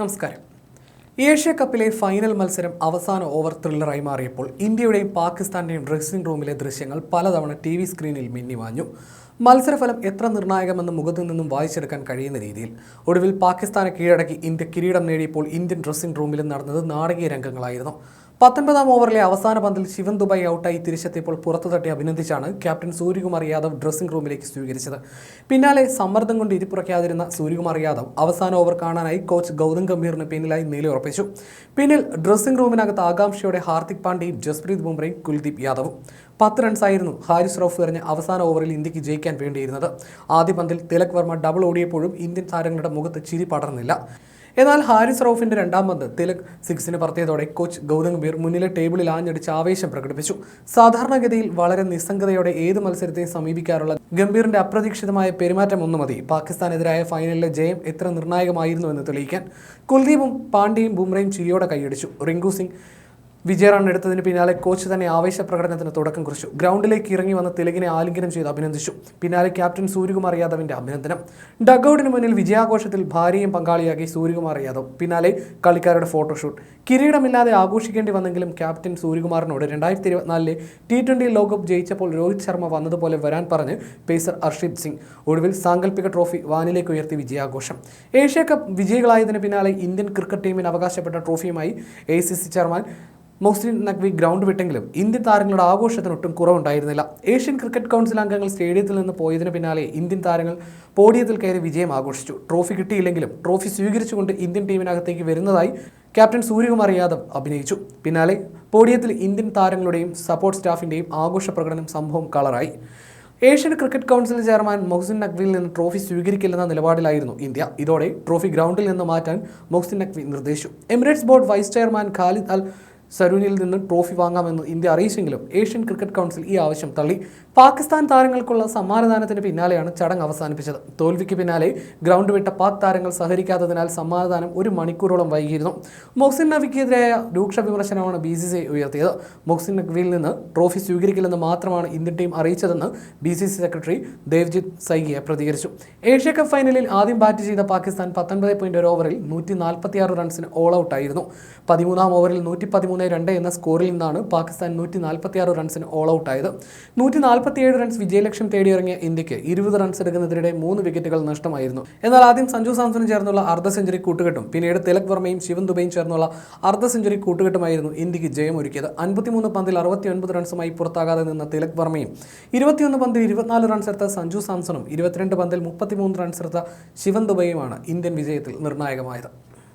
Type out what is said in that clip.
നമസ്കാരം. Asia കപ്പിലെ final മത്സരം അവസാന ഓവർ ത്രില്ലറായി മാറിയപ്പോൾ ഇന്ത്യയുടെയും പാകിസ്ഥാന്റെയും ഡ്രസ്സിംഗ് റൂമിലെ ദൃശ്യങ്ങൾ പലതവണ ടി വി സ്ക്രീനിൽ മിന്നിമാഞ്ഞു. മത്സരഫലം എത്ര നിർണായകമെന്ന് മുഖത്തു നിന്നും വായിച്ചെടുക്കാൻ കഴിയുന്ന രീതിയിൽ. ഒടുവിൽ പാകിസ്ഥാനെ കീഴടക്കി ഇന്ത്യ കിരീടം നേടിയപ്പോൾ ഇന്ത്യൻ ഡ്രസ്സിംഗ് റൂമിലും നടന്നത് നാടകീയ രംഗങ്ങളായിരുന്നു. പത്തൊൻപതാം ഓവറിലെ അവസാന പന്തിൽ ശിവൻ ദുബായ് ഔട്ടായി തിരിച്ചെത്തിയപ്പോൾ പുറത്തു തട്ടി അഭിനന്ദിച്ചാണ് ക്യാപ്റ്റൻ സൂര്യകുമാർ യാദവ് ഡ്രസ്സിംഗ് റൂമിലേക്ക് സ്വീകരിച്ചത്. പിന്നാലെ സമ്മർദ്ദം കൊണ്ട് ഇരിപ്പുറയ്ക്കാതിരുന്ന സൂര്യകുമാർ യാദവ് അവസാന ഓവർ കാണാനായി കോച്ച് ഗൗതം ഗംഭീറിന് പിന്നിലായി നിലയുറപ്പിച്ചു. പിന്നിൽ ഡ്രസ്സിംഗ് റൂമിനകത്ത് ആകാംക്ഷയോടെ ഹാർദിക് പാണ്ഡ്യയും ജസ്പ്രീത് ബുംറയും കുൽദീപ് യാദവും. പത്ത് റൺസായിരുന്നു ഹാരിസ് റൌഫ് എറിഞ്ഞ അവസാന ഓവറിൽ ഇന്ത്യയ്ക്ക് ജയിക്കാൻ വേണ്ടിയിരുന്നത്. ആദ്യ പന്തിൽ തിലക് വർമ്മ ഡബിൾ ഓടിയപ്പോഴും ഇന്ത്യൻ താരങ്ങളുടെ മുഖത്ത് ചിരി പടർന്നില്ല. എന്നാൽ ഹാരിസ് റൌഫിന്റെ രണ്ടാം പന്ത് തിലക് സിക്സിന് പറത്തിയതോടെ കോച്ച് ഗൗതം ഗംഭീർ മുന്നിലെ ടേബിളിൽ ആഞ്ഞടിച്ച് ആവേശം പ്രകടിപ്പിച്ചു. സാധാരണഗതിയിൽ വളരെ നിസ്സംഗതയോടെ ഏത് മത്സരത്തെയും സമീപിക്കാറുള്ള ഗംഭീറിന്റെ അപ്രതീക്ഷിതമായ പെരുമാറ്റം ഒന്നു മതി. പാകിസ്ഥാനെതിരായ ഫൈനലിലെ ജയം എത്ര നിർണായകമായിരുന്നുവെന്ന് തെളിയിക്കാൻ. കുൽദീപും പാണ്ഡ്യയും ബുംറയും ചിരിയോടെ കൈയടിച്ചു. റിങ്കു സിംഗ് വിജയ എടുത്തതിന് പിന്നാലെ കോച്ച് തന്നെ ആവേശ പ്രകടനത്തിന് തുടക്കം കുറിച്ചു. ഗ്രൗണ്ടിലേക്ക് ഇറങ്ങി വന്ന തിലകിനെ ആലിംഗനം ചെയ്ത് അഭിനന്ദിച്ചു. പിന്നാലെ ക്യാപ്റ്റൻ സൂര്യകുമാർ യാദവിന്റെ അഭിനന്ദനം. ഡഗൌട്ടിന് മുന്നിൽ വിജയാഘോഷത്തിൽ ഭാര്യയും പങ്കാളിയാക്കി സൂര്യകുമാർ യാദവ്. പിന്നാലെ കളിക്കാരുടെ ഫോട്ടോഷൂട്ട്. കിരീടമില്ലാതെ ആഘോഷിക്കേണ്ടി വന്നെങ്കിലും ക്യാപ്റ്റൻ സൂര്യകുമാറിനോട് രണ്ടായിരത്തി ഇരുപത്തിനാലിലെ ടി ട്വന്റി ലോകകപ്പ് ജയിച്ചപ്പോൾ രോഹിത് ശർമ്മ വന്നതുപോലെ വരാൻ പറഞ്ഞ് പേസർ അർഷിത് സിംഗ്. ഒടുവിൽ സാങ്കല്പിക ട്രോഫി വാനിലേക്ക് ഉയർത്തി വിജയാഘോഷം. ഏഷ്യ കപ്പ് വിജയികളായതിന് പിന്നാലെ ഇന്ത്യൻ ക്രിക്കറ്റ് ടീമിന് അവകാശപ്പെട്ട ട്രോഫിയുമായി A C C chairman Mohsin Naqvi ground വിട്ടെങ്കിലും Indian താരങ്ങളുടെ ആഘോഷത്തിന് ഒട്ടും കുറവുണ്ടായിരുന്നില്ല. ഏഷ്യൻ ക്രിക്കറ്റ് കൗൺസിൽ അംഗങ്ങൾ സ്റ്റേഡിയത്തിൽ നിന്ന് പോയതിന് പിന്നാലെ ഇന്ത്യൻ താരങ്ങൾ പോഡിയത്തിൽ കയറി വിജയം ആഘോഷിച്ചു. ട്രോഫി കിട്ടിയില്ലെങ്കിലും ട്രോഫി സ്വീകരിച്ചുകൊണ്ട് ഇന്ത്യൻ ടീമിനകത്തേക്ക് വരുന്നതായി ക്യാപ്റ്റൻ സൂര്യകുമാർ യാദവ് അഭിനയിച്ചു. പിന്നാലെ പോഡിയത്തിൽ ഇന്ത്യൻ താരങ്ങളുടെയും സപ്പോർട്ട് സ്റ്റാഫിന്റെയും ആഘോഷ പ്രകടനം സംഭവം കളറായി. Asian cricket council chairman Mohsin നഖ്വിയിൽ നിന്ന് ട്രോഫി സ്വീകരിക്കില്ലെന്ന നിലപാടിലായിരുന്നു ഇന്ത്യ. ഇതോടെ ട്രോഫി ഗ്രൗണ്ടിൽ നിന്ന് മാറ്റാൻ മൊഹ്സിൻ നഖ്വി നിർദ്ദേശിച്ചു. Emirates board vice chairman Khalid al സരൂനിൽ നിന്ന് ട്രോഫി വാങ്ങാമെന്ന് ഇന്ത്യ അറിയിച്ചെങ്കിലും ഏഷ്യൻ ക്രിക്കറ്റ് കൗൺസിൽ ഈ ആവശ്യം തള്ളി. പാകിസ്ഥാൻ താരങ്ങൾക്കുള്ള സമ്മാനദാനത്തിന് പിന്നാലെയാണ് ചടങ്ങ് അവസാനിപ്പിച്ചത്. തോൽവിക്ക് പിന്നാലെ ഗ്രൗണ്ട് വിട്ട പാക് താരങ്ങൾ സഹകരിക്കാത്തതിനാൽ സമ്മാനദാനം ഒരു മണിക്കൂറോളം വൈകിയിരുന്നു. മൊഹ്സിൻ നബിക്കെതിരായ രൂക്ഷ വിമർശനമാണ് ബി സി സി ഉയർത്തിയത്. മൊഹ്സിൻ നഖ്വിയിൽ നിന്ന് ട്രോഫി സ്വീകരിക്കില്ലെന്ന് മാത്രമാണ് Indian team അറിയിച്ചതെന്ന് B C C secretary Devajit Saikia പ്രതികരിച്ചു. ഏഷ്യ കപ്പ് ഫൈനലിൽ ആദ്യം ബാറ്റ് ചെയ്ത പാകിസ്ഥാൻ പത്തൊൻപത് പോയിന്റ് ഒരു ഓവറിൽ നൂറ്റി നാൽപ്പത്തിയാറ് റൺസിന് ഓൾ ഔട്ടായിരുന്നു പതിമൂന്നാം ഓവറിൽ നൂറ്റി പതിമൂന്ന് രണ്ട് എന്ന സ്കോറിൽ നിന്നാണ് പാകിസ്ഥാൻ നൂറ്റി നാൽപ്പത്തിയാറ് റൺസിന് ഓൾ ഔട്ട് ആയത്. നൂറ്റി നാൽപ്പത്തിയേഴ് റൺസ് വിജയലക്ഷ്യം തേടിയിറങ്ങിയ ഇന്ത്യയ്ക്ക് ഇരുപത് റൺസ് എടുക്കുന്നതിനിടെ മൂന്ന് വിക്കറ്റുകൾ നഷ്ടമായിരുന്നു. എന്നാൽ ആദ്യം സഞ്ജു സാംസണും ചേർന്നുള്ള അർദ്ധ സെഞ്ചുറി കൂട്ടുകെട്ടും പിന്നീട് തിലക് വർമ്മയും ശിവൻ ദുബൈയും ചേർന്നുള്ള അർദ്ധ സെഞ്ചുറി കൂട്ടുകെട്ടുമായിരുന്നു ഇന്ത്യയ്ക്ക് ജയമൊരുക്കിയത് അൻപത്തിമൂന്ന് പന്തിൽ അറുപത്തിയൊൻപത് റൺസുമായി പുറത്താകാതെ നിന്ന തിലക് വർമ്മയും ഇരുപത്തിയൊന്ന് പന്തിൽ ഇരുപത്തിനാല് റൺസ് എടുത്ത സഞ്ജു സാംസണും ഇരുപത്തിരണ്ട് പന്തിൽ മുപ്പത്തിമൂന്ന് റൺസ് എടുത്ത ശിവൻ ദുബൈയുമാണ് ഇന്ത്യൻ വിജയത്തിൽ നിർണായകമായത്.